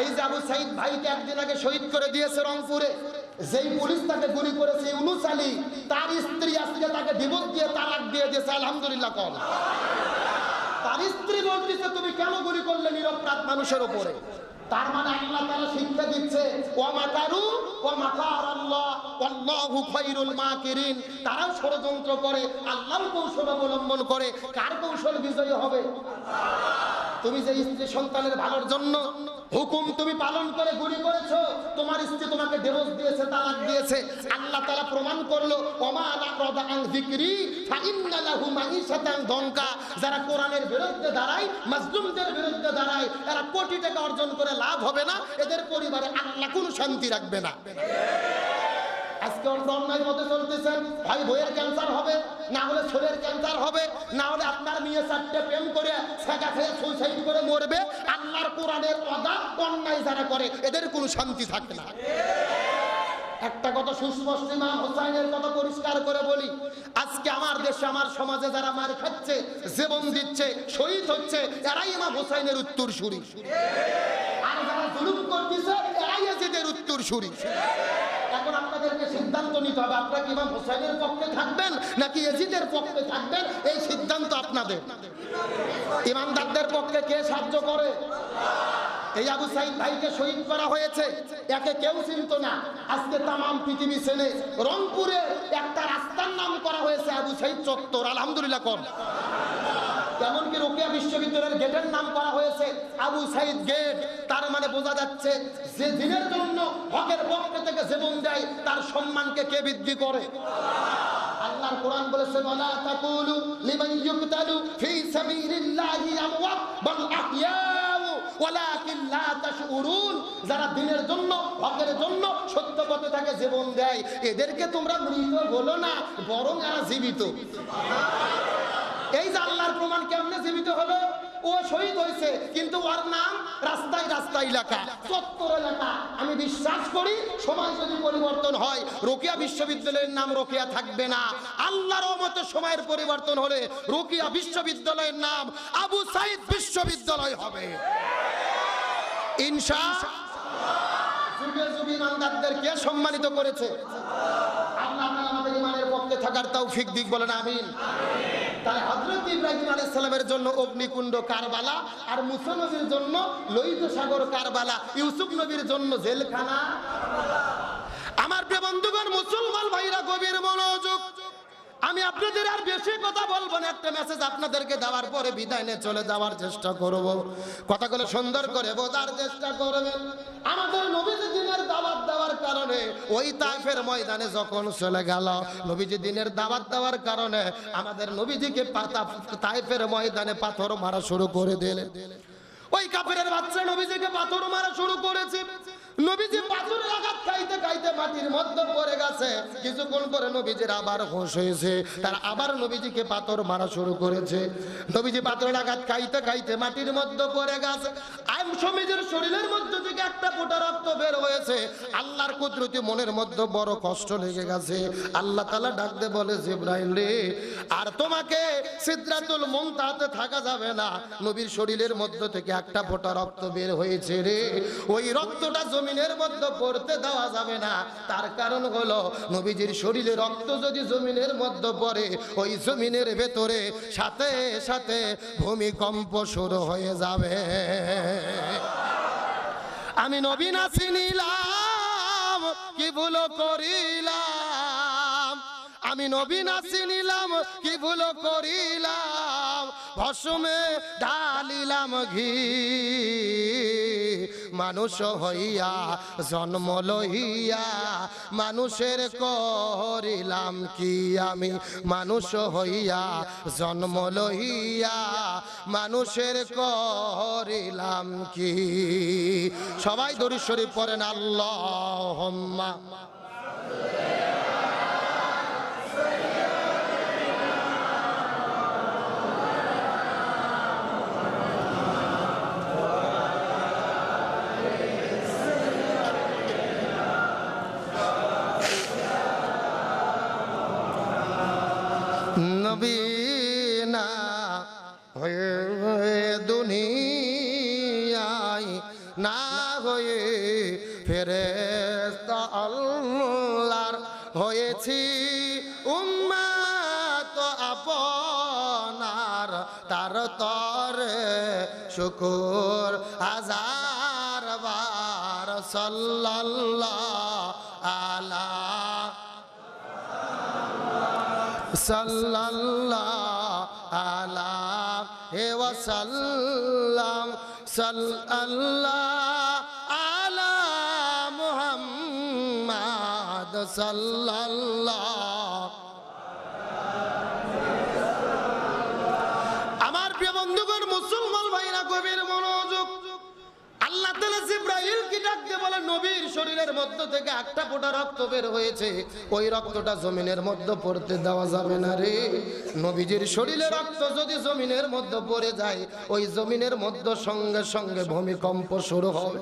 এই যে আবু সাইদ ভাইকে একদিন আগে শহীদ করে দিয়েছে রংপুরে, যেই পুলিশ তাকে গুলি করেছে ইউনুস আলী, তার স্ত্রী আজকে তাকে ডিভোর্স দিয়ে তালাক দিয়ে দিয়েছে, আলহামদুলিল্লাহ কল তার স্ত্রী বলতেছে তুমি কেন গুলি করলে নিরপরাধ মানুষের উপরে? তার মানে আল্লাহ তাআলা শিক্ষা দিচ্ছে ওয়া মাকারু ওয়া মাকার আল্লাহ আল্লাহু মাকিরিন। তারাও ষড়যন্ত্র করে, আল্লাহর কৌশল অবলম্বন করে, কার কৌশল বিজয়ী হবে? তুমি যে স্ত্রী সন্তানের ভালোর জন্য হুকুম তুমি পালন করে গুলি করেছ, তোমার স্ত্রী তোমাকে ডিভোর্স দিয়েছে, তালাক দিয়েছে। আল্লাহ তাআলা প্রমাণ করল, ওমা আলা রাদা আন যিকরি, ফাইন্না দঙ্কা যারা কোরআনের বিরুদ্ধে দাঁড়ায় মাজলুমদের বিরুদ্ধে দাঁড়ায়, এরা কোটি টাকা অর্জন করে লাভ হবে না, এদের পরিবারে আল্লাহ কোনো শান্তি রাখবে না। আজকে অন্য অন্যায় মতে চলতেছেন। ভাই, বইয়ের ক্যান্সার হবে, না হলে ছেলের ক্যান্সার হবে, না হলে আপনার মেয়ে চারটে প্রেম করে ছেঁকা খেয়ে সুইসাইড করে মরবে। আল্লাহর কোরআনের অদা অন্যায় যারা করে, এদের কোনো শান্তি থাকে না। একটা কথা সুস্পষ্ট, ইমাম হোসাইনের কথা পরিষ্কার করে বলি। আজকে আমার দেশে, আমার সমাজে যারা মার খাচ্ছে, জীবন দিচ্ছে, শহীদ হচ্ছে, এরাই ইমাম হোসাইনের উত্তর সুরি আর যারা জুলুম করতেছে, এরাই এজিদের উত্তর সুরি এখন আপনাদেরকে সিদ্ধান্ত নিতে ইমাম হোসাইনের পক্ষে থাকবেন নাকি এজিদের পক্ষে থাকবেন? এই সিদ্ধান্ত আপনাদের। ইমানদারদের পক্ষে কে সাহায্য করে? এই আবু সাইদ ভাইকে শহীদ করা হয়েছে। একে কেউ চিনত না। আজকে তামাম পৃথিবী ছেলে রংপুরে একটা রাস্তার নাম করা হয়েছে আবু সাইদ চত্বর। আলহামদুলিল্লাহ কম। এমনকি রোকিয়া বিশ্ববিদ্যালয়ের হয়েছে আবু সাইদ গেট, তার মানে বোঝা যাচ্ছে যে দিনের জন্য হকের পক্ষে থেকে জীবন দেয়, তার সম্মানকে কে বৃদ্ধি করে? যারা দিনের জন্য, হকের জন্য সত্য পথে থাকে জীবন দেয়, এদেরকে তোমরা মৃত বলো না, বরং এরা জীবিত এই যে আল্লাহর প্রমাণ কেমনে জীবিত হলো? ও শহীদ হয়েছে, কিন্তু ওর নাম রাস্তায় রাস্তায় লেখা। চত্বর এলাকা আমি বিশ্বাস করি সময় যদি পরিবর্তন হয়, রোকিয়া বিশ্ববিদ্যালয়ের নাম রোকিয়া থাকবে না। আল্লাহর মতো সময়ের পরিবর্তন হলে রোকিয়া বিশ্ববিদ্যালয়ের নাম আবু সাইদ বিশ্ববিদ্যালয় হবে। যুগে সম্মানিত করেছে। আল্লাহ আমাদের ইমানের পক্ষে থাকার তৌফিক দিক বলেন, আমিন। তাই হজরত সালামের জন্য অগ্নিকুণ্ড কারবালা আর মুসা নবীর জন্য লোহিত সাগর কারবালা, ইউসুফ নবীর জন্য জেলখানা। আমার প্রিয় বন্ধুগণ, মুসলমান ভাইরা, গভীর মনোযোগ। আমি আপনাদের আর বেশি কথা বলব না, একটা মেসেজ আপনাদেরকে দেওয়ার পরে বিদায় নিয়ে চলে যাওয়ার চেষ্টা করব। কথাগুলো সুন্দর করে বোঝার চেষ্টা করবেন। আমাদের নবীজি ওই তাইফের ময়দানে যখন চলে গেল, নবীজি দিনের দাওয়াত দেওয়ার কারণে আমাদের নবীজিকে তাইফের ময়দানে পাথর মারা শুরু করে দিলেন। ওই কাপের বাচ্চা নবীজিকে পাথর মারা শুরু করেছে। নবীজি পাথরের আঘাত খাইতে খাইতে মাটির মধ্যে পড়ে গেছে। কিছুক্ষণ পরে নবীজির আবার হোশ হয়েছে। তার আবার নবীজিকে পাথর মারা শুরু করেছে। নবীজি পাথরের আঘাত খাইতে খাইতে মাটির মধ্যে পড়ে গেছে। আইম সমিজের শরীরের মধ্যে থেকে একটা ফোঁটা রক্ত বের হয়েছে। আল্লাহর কুদরতি মনের মধ্যে বড় কষ্ট লেগে গেছে। আল্লাহ তালা ডাকতে বলে, জিব্রাইল রে, আর তোমাকে সিদ্ধাতুল মুনতাহাতে থাকা যাবে না। নবীর শরীরের মধ্য থেকে একটা ফোঁটা রক্ত বের হয়েছে রে। ওই রক্তটা জমিনের মধ্যে পড়তে দেওয়া যাবে না। তার কারণ হলো, নবীজির শরীরে রক্ত যদি জমিনের মধ্যে পড়ে, ওই জমিনের ভেতরে সাথে সাথে ভূমিকম্প শুরু হয়ে যাবে। আমি নবীন চিনিলাম, কি ভুল করিলাম? আমি নবীন চিনিলাম, কি ভুল করিলাম? ভসমে ঢালিলাম ঘি। মানুষ হইয়া, জন্ম লইয়া, মানুষের করিলাম কি আমি? মানুষ হইয়া, জন্ম লইয়া, মানুষের করিলাম কি? সবাই দরুদ শরীফ পড়েন আল্লাহ হয়ে দুনিয়ায় না হয়ে ফেরেস্তা আল্লাহর হয়েছি উম্মাত আপনার তার তরে শুকুর হাজার বার সাল্লাল্লাহ আলা সাল্লাল্লাহ আলা হে ওয়াসাল্লাম সাল্লাল্লাহ আলা মুহাম্মাদ সাল্লাল্লাহ। জিব্রাইল দিয়ে বলে নবীর শরীরের মধ্য থেকে একটা ফোটা রক্ত বের হয়েছে। ওই রক্তটা জমিনের মধ্যে পড়তে দেওয়া যাবে না রে। নবীজির শরীরে রক্ত যদি জমিনের মধ্যে পড়ে যায়, ওই জমিনের মধ্যে সঙ্গে সঙ্গে ভূমিকম্প শুরু হবে।